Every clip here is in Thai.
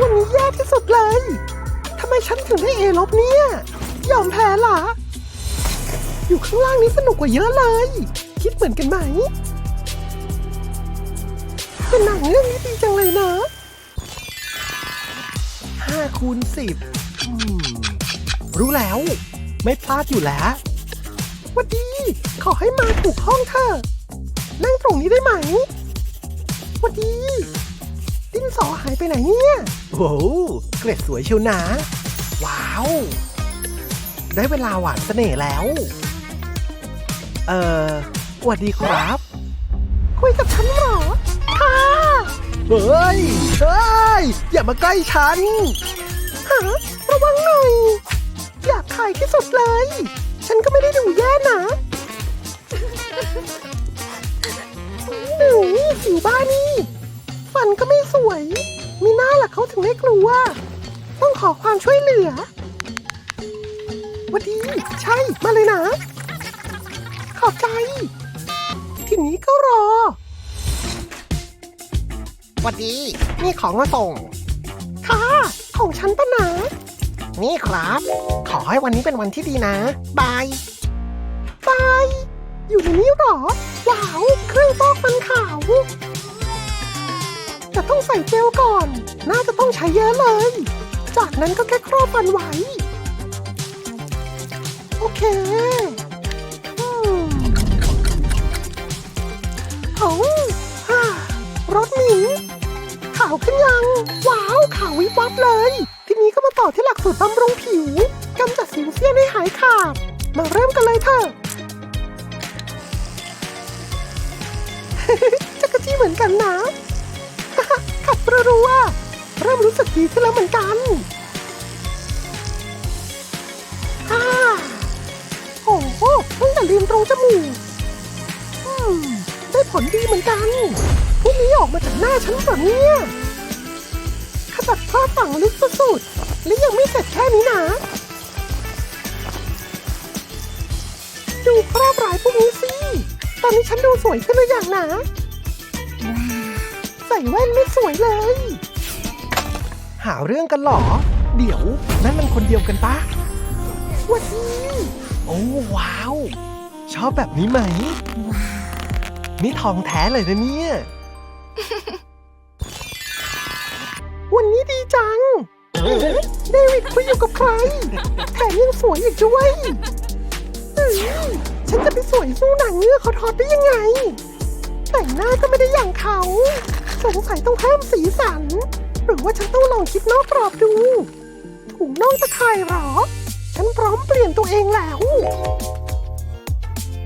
วันนี้แย่ที่สุดเลย ทำไมฉันถึงได้เอลบเนี่ย ยอมแพ้เหรอยู่ข้างล่างนี้สนุกกว่าเยอะเลย คิดเหมือนกันไหม เป็นหนังเรื่องนี้ดีจังเลยนะห้าคูณสิบรู้แล้ว ไม่พลาดอยู่แล้ววัดดี ขอให้มาถูกห้องเธอ นั่งตรงนี้ได้ไหมวัดดี นสอหายไปไหนเนี่ย โอ้โหเกรดสวยเชียวนะ ว้าว ได้เวลาหวานเสน่ห์แล้ว เอ่อหวัดดีครับ คุยกับฉันเหรอ ค่ะ เฮ้ย เฮ้ย อย่ามาใกล้ฉันฮะระวังหน่อย อยากขายที่สุดเลย ฉันก็ไม่ได้ดูแย่นะหนูสิวบ้านี่ ฟันก็ไม่สวย มีหน้าล่ะเขาถึงได้กลัว ต้องขอความช่วยเหลือหวัดดี ใช่ มาเลยนะ ขอบใจ ทีนี้ก็รอหวัดดีนี่ของมาส่ง ค่ะ ของฉันปะนะ นี่ครับ ขอให้วันนี้เป็นวันที่ดีนะ บายไปอยู่ในนี้เหรอ ว้าว เครื่องฟอกฟันขาว แต่ต้องใส่เจลก่อน น่าจะต้องใช้เยอะเลย จากนั้นก็แค่ครอบฟันไว้ โอเคอืมโอ้ฮ่ารถหนีขาวขึ้นยัง ว้าวขาววิบวับเลย ทีนี้ก็มาต่อที่หลักสูตรบำรุงผิวกำจัดสิวเซียนให้หายขาด มาเริ่มกันเลยเถอะจักรจี้เหมือนกันนะ ขัดรัวเริ่มรู้สึกดีขึ้นแล้วเหมือนกันฮ่าโอ้โหตั้งแต่เรียนตรงจมูกอืม ได้ผลดีเหมือนกันพวกนี้ออกมาจากหน้าฉันเหรอเนี่ยขจัดคราบฝังลึกสุดๆและยังไม่เสร็จแค่นี้นะ ดูคราบร้ายพวกนี้สิ ตอนนี้ฉันดูสวยขึ้นหรือยังนะ ส่แว่นไม่สวยเลย หาเรื่องกันหรอ เดี๋ยว นั่นมันคนเดียวกันปะวันนี้โอ้ว้าว ชอบแบบนี้ไหม นี่ทองแท้เลยนะเนี่ย วันนี้ดีจัง เดวิดคุยอยู่กับใคร แถมยังสวยอีกด้วยเฮ้ยฉันจะไปสวยสู้หนังเงือกเขาทอดได้ยังไง แต่งหน้าก็ไม่ได้อย่างเขา สงสัยต้องเพิ่มสีสัน หรือว่าฉันต้องลองคิดนอกกรอบดู ถุงน่องตะข่ายหรอ ฉันพร้อมเปลี่ยนตัวเองแล้ว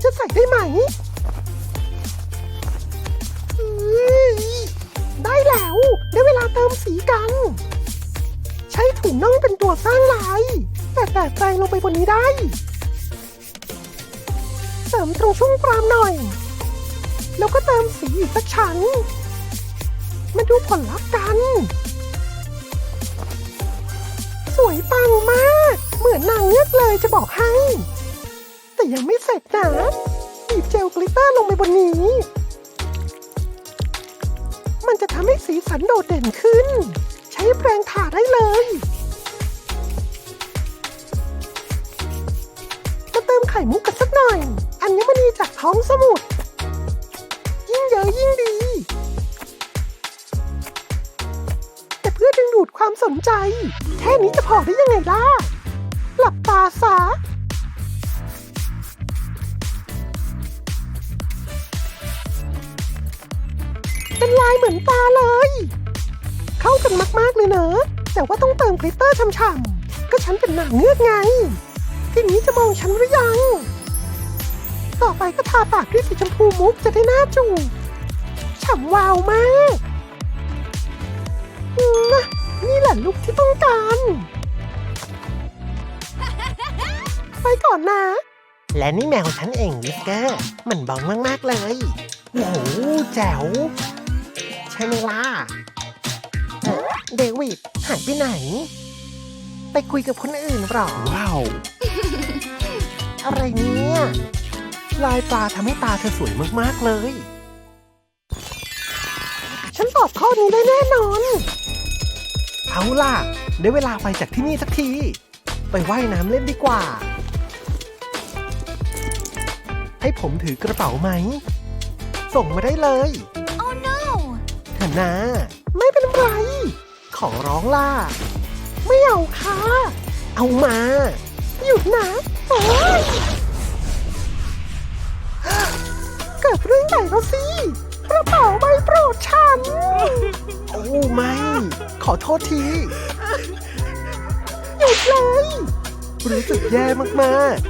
จะใส่ได้ไหม ได้แล้ว ได้เวลาเติมสีกัน ใช้ถุงน่องเป็นตัวสร้างลาย แต่แตกแปลงลงไปบนนี้ได้ เสริมตรงช่วงกรามหน่อย แล้วก็เติมสีอีกสักชั้น มาดูผลลัพธ์กัน สวยปังมาก เหมือนนางเงือกเลยจะบอกให้ แต่ยังไม่เสร็จนะบีบเจลกลิตเตอร์ลงไปบนนี้ มันจะทำให้สีสันโดดเด่นขึ้น ใช้แปรงทาได้เลยมาเติมไข่มุกกันสักหน่อย อัญมณีจากท้องสมุทร เยอะยิ่งดี แต่เพื่อดึงดูดความสนใจ แค่นี้จะพอได้ยังไงล่ะ หลับตาซะเป็นลายเหมือนตาเลย เข้ากันมากๆเลยเนอะแต่ว่าต้องเติมกลิตเตอร์ช่ำๆก็ฉันเป็นนางเงือกไง ทีนี้จะมองฉันหรือยัง ต่อไปก็ทาปากด้วยสีชมพูมุกจะได้หน้าจูบ ฉ่ำวาวมากอืมนี่แหละลุคที่ต้องการ ไปก่อนนะ และนี่แมวฉันเองวิสเกอร์มันบองมาก ๆ เลย โอ้โห แจ๋ว ใช่ไหมล่ะเอ่อเดวิดหายไปไหน ไปคุยกับคนอื่นหรอ ว้าว อะไรเนี่ย ลายตาทำให้ตาเธอสวยมาก ๆ เลย ฉันตอบข้อนี้ได้แน่นอน เอาล่ะ ได้เวลาไปจากที่นี่สักที ไปว่ายน้ำเล่นดีกว่า ให้ผมถือกระเป๋าไหม ส่งมาได้เลย Oh no! เถอะนะ ไม่เป็นไร ขอร้องล่ะ ไม่เอาค่ะ เอามา หยุดนะโอ้ยเกิดเรื่องใหญ่แล้วสิ กระเป๋าใบโปรดฉัน โอ้ไม่ ขอโทษที หยุดเลย รู้สึกแย่มากๆ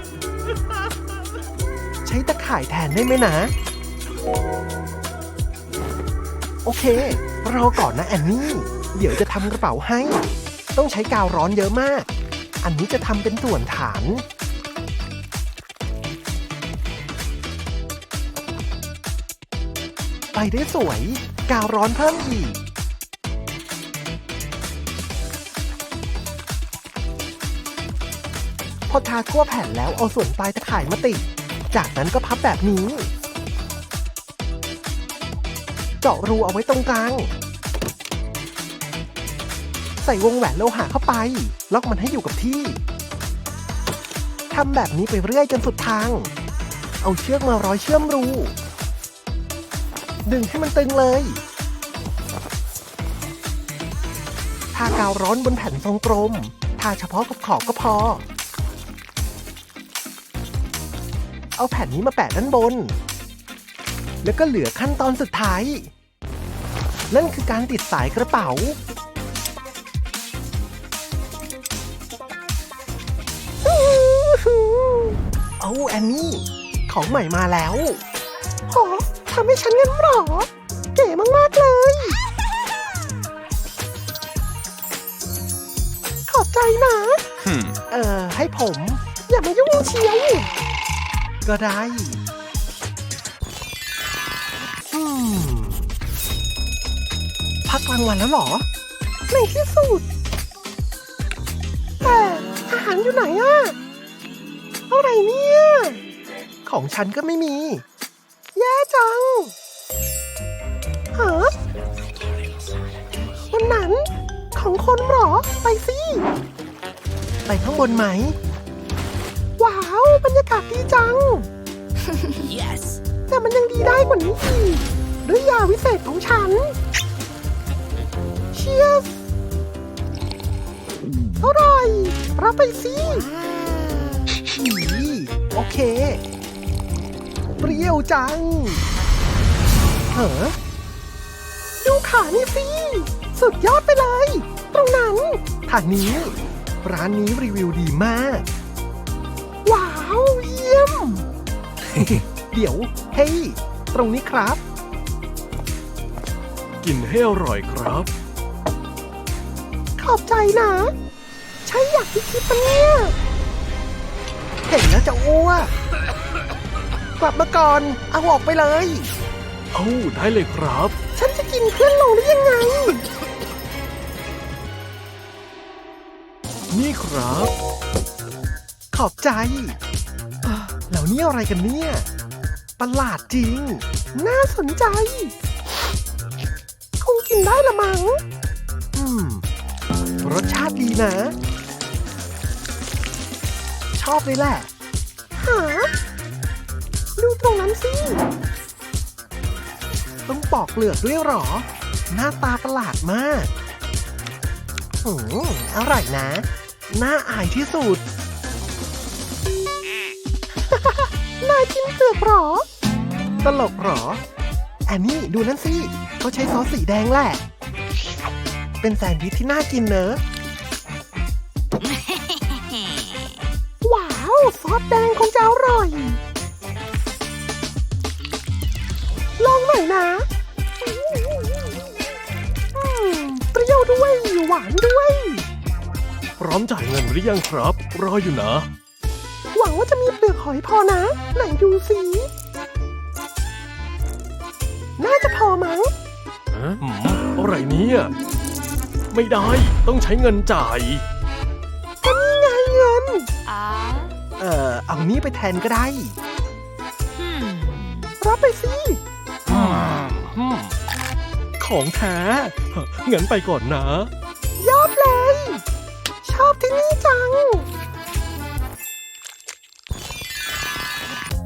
ใช้ตะข่ายแทนได้ไหมนะ โอเค รอก่อนนะแอนนี่ เดี๋ยวจะทำกระเป๋าให้ ต้องใช้กาวร้อนเยอะมาก อันนี้จะทำเป็นส่วนฐาน ไปได้สวย กาวร้อนเพิ่มอีก พอทาทั่วแผ่นแล้วเอาส่วนปลายตะข่ายมาติด จากนั้นก็พับแบบนี้ เจาะรูเอาไว้ตรงกลาง ใส่วงแหวนโลหะเข้าไป ล็อกมันให้อยู่กับที่ทำแบบนี้ไปเรื่อยจนสุดทาง เอาเชือกมาร้อยเชื่อมรู ดึงให้มันตึงเลย ทากาวร้อนบนแผ่นทรงกลม ทาเฉพาะกับขอบก็พอ เอาแผ่นนี้มาแปะด้านบน แล้วก็เหลือขั้นตอนสุดท้าย นั่นคือการติดสายกระเป๋าเอาแอนนี่ ของใหม่มาแล้วำให้ฉันงั้นเหรอ เก๋มาก ๆ เลย ขอบใจนะ Hmm. เออ ให้ผม อย่ามายุ่งเชียว ก็ได้อืมพักกลางวันแล้วเหรอ ในที่สุด แต่อาหารอยู่ไหนอะอะไรเนี่ย ของฉันก็ไม่มี แย่จังฮะวันนั้นของคนเหรอ ไปสิ ไปข้างบนไหม ว้าว บรรยากาศดีจัง Yes! แต่มันยังดีได้กว่านี้อีกด้วยยาวิเศษของฉัน เชียสอร่อยรับไปสิอีโอเค เปรี้ยวจังเหรอดูขานี่สิ สุดยอดไปเลย ตรงนั้น ทางนี้ ร้านนี้รีวิวดีมาก ว้าว เยี่ยม เดี๋ยว เฮ้ย ตรงนี้ครับ กินให้อร่อยครับ ขอบใจนะ ใช่อยากที่คิดปะเนี่ย เห็นแล้วจะอ้วก กลับมาก่อน เอาออกไปเลย เอ้าได้เลยครับ ฉันจะกินเพื่อนลงได้ยังไง นี่ครับ ขอบใจอะแล้วนี่อะไรกันเนี่ย ประหลาดจริง น่าสนใจ คงกินได้ละมั้ง อืม รสชาติดีนะ ชอบเลยแหละ หา ดูตรงนั้นสิ ต้องปอกเปลือกด้วยเหรอ หน้าตาประหลาดมากอืมอร่อยนะ น่าอายที่สุดนายกินเปลือกเหรอ ตลกเหรอแอนนี่ดูนั่นสิเขาใช้ซอสสีแดงแหละ เป็นแซนด์วิชที่น่ากินเนอะ ว้าว ซอสแดงคงจะอร่อย น่อยนะอืมเปรี้ยวด้วยหวานด้วย พร้อมจ่ายเงินหรือยังครับ รออยู่นะ หวังว่าจะมีเปลือกหอยพอนะ ไหนดูสิน่าจะพอมั้งหืมอะไรเนี่ย ไม่ได้ต้องใช้เงินจ่ายก็นี่ไงเงิน Ah. เอ่อเอานี้ไปแทนก็ได้ Hmm. รับไปสิอืม ของแท้งั้นไปก่อนนะ ยอดที่นี่จัง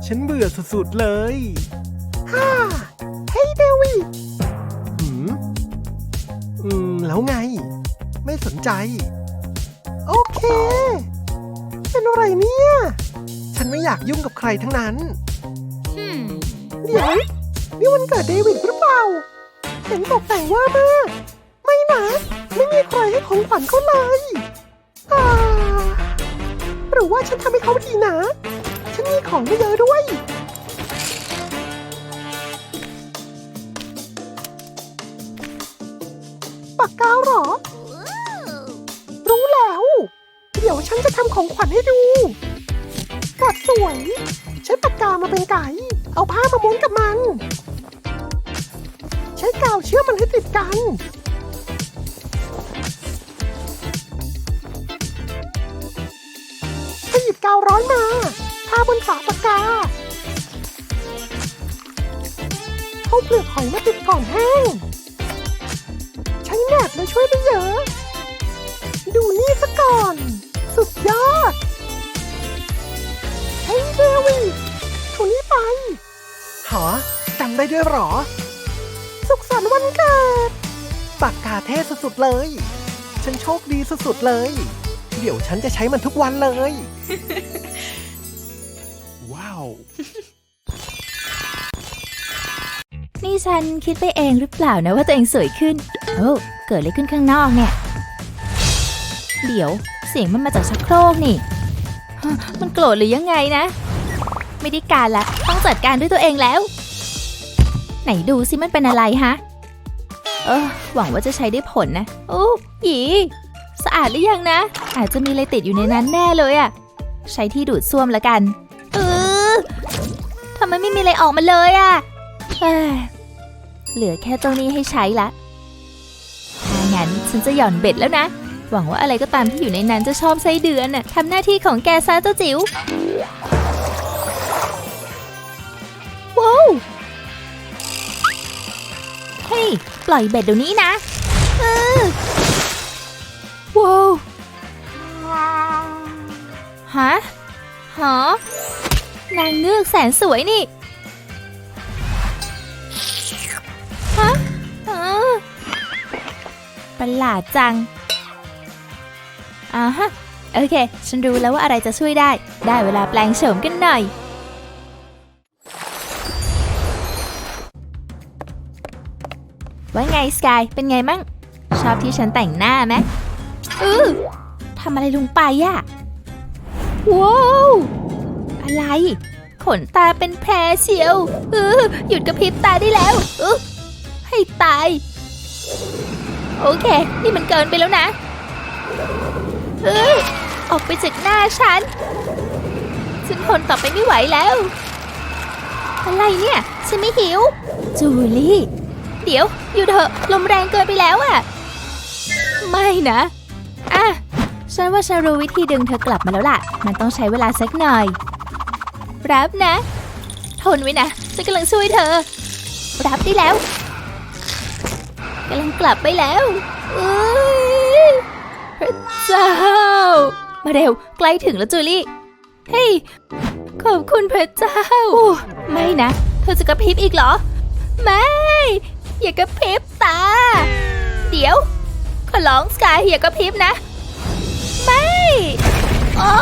ฉันเบื่อสุดๆเลยฮ่าเฮ้ยเดวิดหืมอืม แล้วไง ไม่สนใจ โอเค เป็นอะไรเนี่ย ฉันไม่อยากยุ่งกับใครทั้งนั้น Hmm. เดี๋ยว นี่วันเกิดเดวิดหรือเปล่า เห็นตกแต่งว่ามาก ไม่นะ ไม่มีใครให้ของขวัญเขาเลยหรือว่าฉันทำให้เขาดีนะ ฉันมีของไม่เยอะด้วยปากกาหรอ รู้แล้ว เดี๋ยวฉันจะทำของขวัญให้ดูกัดสวย ใช้ปากกามาเป็นไก่ เอาผ้ามาม้วนกับมัน ช้กาวเชื่อมมันให้ติดกัน ถ้าหยิบกาวร้อนมาทาบนฝาปากกา เอาเปลือกหอยมาติดก่อนแห้ง ใช้แหนบเลยช่วยได้เยอะ ดูนี่ซะก่อน สุดยอดเฮ้ยเดวิดถูนี้ไปหอจำได้ด้วยหรอันวันเกิด ปากกาเท่สุดๆเลย ฉันโชคดีสุดๆเลย เดี๋ยวฉันจะใช้มันทุกวันเลย ว้าว นี่ฉันคิดไปเองหรือเปล่านะว่าตัวเองสวยขึ้น โอ้เกิดอะไรขึ้นข้างนอกเนี่ย เดี๋ยวเสียงมันมาจากชักโครกนี่ มันโกรธหรือยังไงนะ ไม่ได้การละ ต้องจัดการด้วยตัวเองแล้ว ไหนดูสิมันเป็นอะไรฮะ เออ หวังว่าจะใช้ได้ผลนะโอ้หยีสะอาดหรือยังนะ อาจจะมีอะไรติดอยู่ในนั้นแน่เลยอะใช้ที่ดูดซ่วมละกัน เออทำไมไม่มีอะไรออกมาเลยอะเอ้ยเหลือแค่เจ้านี้ให้ใช้ละถ้างั้นฉันจะหย่อนเบ็ดแล้วนะ หวังว่าอะไรก็ตามที่อยู่ในนั้นจะชอบไส้เดือนน่ะทำหน้าที่ของแกซะเจ้าจิ๋ว ปล่อยเบ็ดเดี๋ยวนี้นะเออว้าวฮะฮะนางเงือกแสนสวยนี่ ฮะเออประหลาดจังอ่าฮะ โอเค ฉันรู้แล้วว่าอะไรจะช่วยได้ ได้เวลาแปลงโฉมกันหน่อย ว่าไงสกาย เป็นไงมั่ง ชอบที่ฉันแต่งหน้าไหมเออทำอะไรลงไปอะว้าวอะไร ขนตาเป็นแพรเชียวเออหยุดกระพริบตาได้แล้วเออให้ตาย โอเค นี่มันเกินไปแล้วนะเออออกไปจากหน้าฉัน ฉันทนต่อไปไม่ไหวแล้ว อะไรเนี่ย ฉันไม่หิว จูลี่ เดี๋ยว อยู่เถอะลมแรงเกินไปแล้วอะไม่นะอะฉันว่าฉันรู้วิธีดึงเธอกลับมาแล้วล่ะ มันต้องใช้เวลาสักหน่อย รับนะ ทนไว้นะ ฉันกำลังช่วยเธอ รับได้แล้วกำลังกลับไปแล้วเอ้ยพระเจ้า มาเร็ว ใกล้ถึงแล้วจูลี่ เฮ้ย ขอบคุณพระเจ้า ไม่นะ เธอจะกระพริบอีกเหรอ ไม่ อย่ากระพริบตา เดี๋ยว ขอร้องสกายอย่ากระพริบนะ ไม่โอ้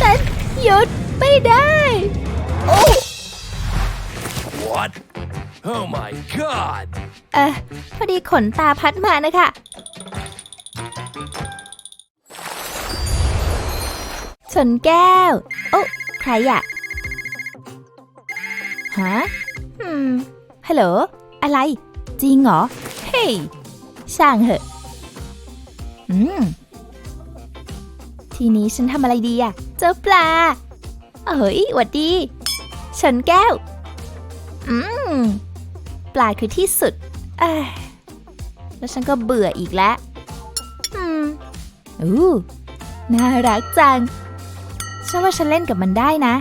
ฉันหยุดไม่ได้โอ้ What Oh my god เออพอดีขนตาพัดมานะคะ ชนแก้ว โอ้ ใครอะฮะอืม ฮัลโหล อะไร จริงเหรอ เฮ้ย ช่างเหอะ อืม ทีนี้ฉันทำอะไรดีอะเจ้าปลา เอ้ยหวัดดีชนแก้ว อืม ปลาคือที่สุดเอ้ยแล้วฉันก็เบื่ออีกแล้ว อืม อู้น่ารักจัง ฉันว่าฉันเล่นกับมันได้นะ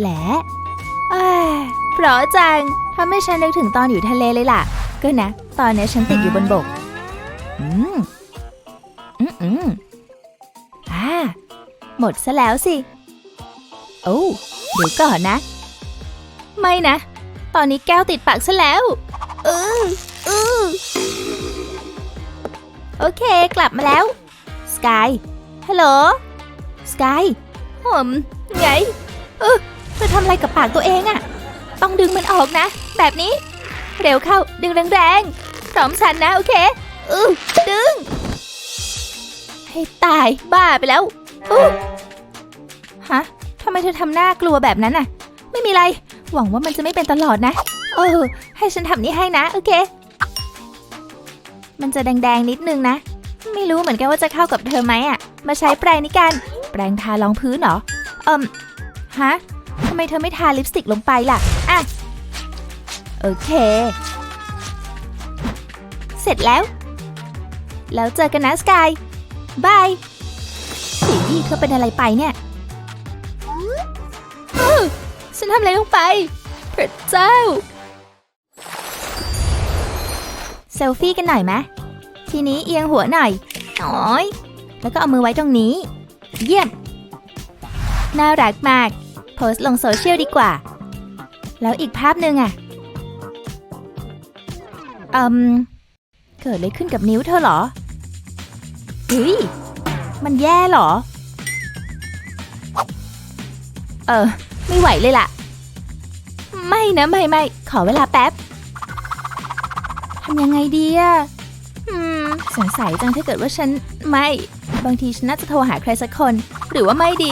แหละ เพราะจังทำให้ฉันนึกถึงตอนอยู่ทะเลเลยล่ะ ก็นะ ตอนนี้ฉันติดอยู่บนบก อืม อืมอืมหมดซะแล้วสิ โอ้เดี๋ยวก่อนนะ ไม่นะ ตอนนี้แก้วติดปากซะแล้วเออเออโอเค กลับมาแล้ว สกาย ฮัลโหล สกายผมไง เออเธอทำอะไรกับปากตัวเองอะ ต้องดึงมันออกนะ แบบนี้ เร็วเข้าดึงแรงๆพร้อมฉันนะ โอเคเออดึง ให้ตายบ้าไปแล้วอู้ฮะทำไมเธอทำหน้ากลัวแบบนั้นน่ะ ไม่มีไร หวังว่ามันจะไม่เป็นตลอดนะ เออ ให้ฉันทำนี่ให้นะ โอเค มันจะแดงๆนิดนึงนะ ไม่รู้เหมือนกันว่าจะเข้ากับเธอไหมอะ มาใช้แปรงนี้กัน แปรงทารองพื้นเหรอ เอิมฮะ ไมเธอไม่ทาลิปสติกลงไปล่ะ อะ โอเค เสร็จแล้ว แล้วเจอกันนะสกาย บายสีเธอเป็นอะไรไปเนี่ยอ้าวฉันทำอะไรลงไป พระเจ้า เซลฟี่กันหน่อยไหมทีนี้เอียงหัวหน่อยน้อย แล้วก็เอามือไว้ตรงนี้ เยี่ยม น่ารักมาก โพสต์ลงโซเชียลดีกว่า แล้วอีกภาพหนึ่งอะอืม เกิดอะไรขึ้นกับนิ้วเธอเหรอเฮ้ยมันแย่เหรอ เออ ไม่ไหวเลยล่ะ ไม่นะ ไม่ไม่ ขอเวลาแป๊บ ทำยังไงดีอะสงสัยจังถ้าเกิดว่าฉันไม่ บางทีฉันน่าจะโทรหาใครสักคน หรือว่าไม่ดี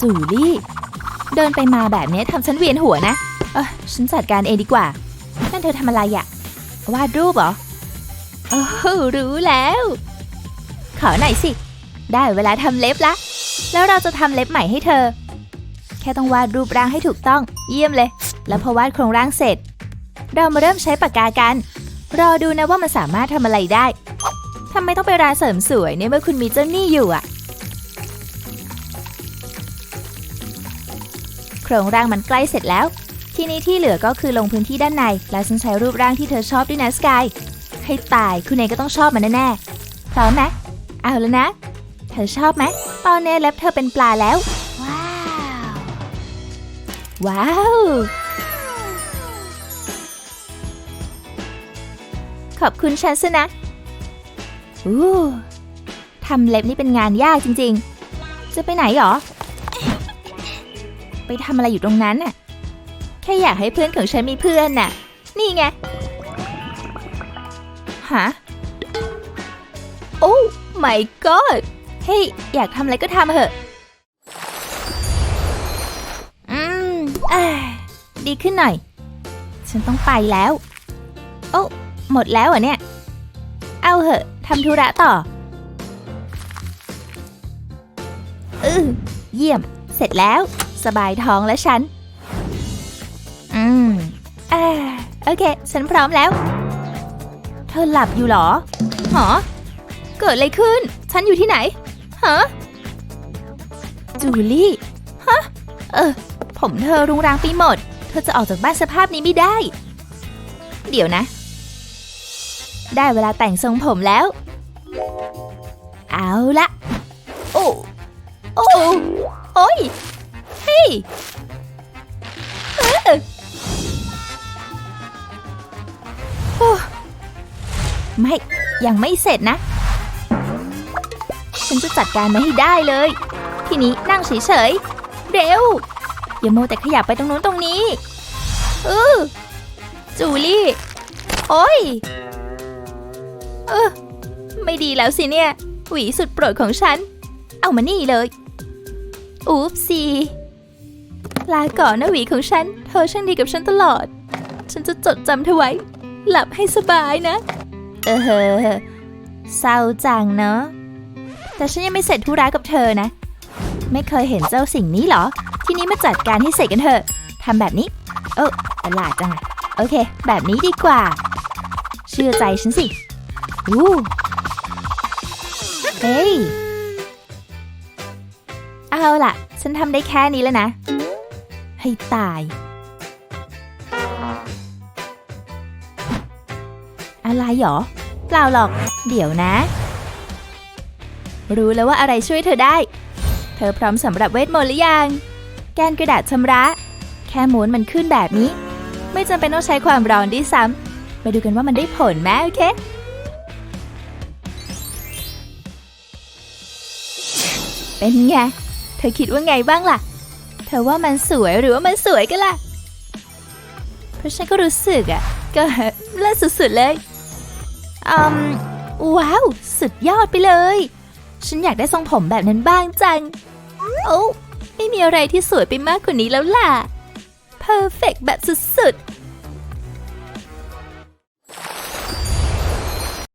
จูลี่ เดินไปมาแบบนี้ทำฉันเวียนหัวนะเออฉันจัดการเองดีกว่า นั่นเธอทำอะไรอะวาดรูปเหรอโอ้รู้แล้ว ขอหน่อยสิ ได้เวลาทำเล็บละ แล้วเราจะทำเล็บใหม่ให้เธอ แค่ต้องวาดรูปร่างให้ถูกต้อง เยี่ยมเลย แล้วพอวาดโครงร่างเสร็จ เรามาเริ่มใช้ปากกากัน รอดูนะว่ามันสามารถทำอะไรได้ทำไมต้องไปร้านเสริมสวยในเมื่อคุณมีเจ้าหนี้อยู่อะ โครงร่างมันใกล้เสร็จแล้ว ทีนี้ที่เหลือก็คือลงพื้นที่ด้านใน และฉันใช้รูปร่างที่เธอชอบด้วยนะสกาย ให้ตายคุณเองก็ต้องชอบมันแน่ๆพร้อมไหมเอาแล้วนะ เธอชอบไหมตอนนี้เล็บเธอเป็นปลาแล้ว ว้าว ว้าวขอบคุณฉันซะนะอู้ทำเล็บนี่เป็นงานยากจริง ๆ จะไปไหนหรอ ไปทำอะไรอยู่ตรงนั้นน่ะ แค่อยากให้เพื่อนของฉันมีเพื่อนน่ะ นี่ไง ฮะ โอ้ my god เฮ้ย อยากทำอะไรก็ทำเถอะ อืมอ่าดีขึ้นหน่อย ฉันต้องไปแล้ว โอ้ หมดแล้วเหรอเนี่ย เอาเหอะทำธุระต่ออือเยี่ยม เสร็จแล้ว สบายท้องแล้วฉัน อืมอ่าโอเค ฉันพร้อมแล้ว เธอหลับอยู่หรอ หอ เกิดอะไรขึ้น ฉันอยู่ที่ไหน ฮะ จูลี่ ฮะ เออ ผมเธอรุงรังไปหมด เธอจะออกจากบ้านสภาพนี้ไม่ได้ เดี๋ยวนะ ได้เวลาแต่งทรงผมแล้ว เอาละ โอ้ โอ้ โอ้ย ไม่ ยังไม่เสร็จนะ ฉันจะจัดการมาให้ได้เลย ทีนี้นั่งเฉยๆ เร็ว อย่าโมแต่ขยับไปตรงนู้นตรงนี้เออจูลี่ โอ้ย เออ ไม่ดีแล้วสิเนี่ย หวีสุดโปรดของฉัน เอามานี่เลย อุ๊บซี ลาก่อนนะหวีของฉัน เธอช่างดีกับฉันตลอด ฉันจะจดจำเธอไว้ หลับให้สบายนะ เออเฮอเศร้าจังเนอะแต่ฉันยังไม่เสร็จธุระกับเธอนะ ไม่เคยเห็นเจ้าสิ่งนี้หรอ ทีนี้มาจัดการให้เสร็จกันเถอะทำแบบนี้ เออประหลาดจังอะโอเค แบบนี้ดีกว่า เชื่อใจฉันสิอู้เฮ้ยเอาล่ะ ฉันทำได้แค่นี้แล้วนะ ให้ตาย อะไรหรอ เปล่าหรอก เดี๋ยวนะ รู้แล้วว่าอะไรช่วยเธอได้ เธอพร้อมสำหรับเวทมนต์หรือยัง แกนกระดาษชำระ แค่ม้วนมันขึ้นแบบนี้ ไม่จำเป็นต้องใช้ความร้อนด้วยซ้ำมาดูกันว่ามันได้ผลไหมโอเคเป็นไง เธอคิดว่าไงบ้างล่ะ เธอว่ามันสวยหรือว่ามันสวยกันล่ะ เพราะฉันก็รู้สึกอะก็เลิศสุดๆเลยอืมว้าว สุดยอดไปเลย ฉันอยากได้ทรงผมแบบนั้นบ้างจัง โอ้ไม่มีอะไรที่สวยไปมากกว่านี้แล้วล่ะเพอร์เฟกแบบสุดๆ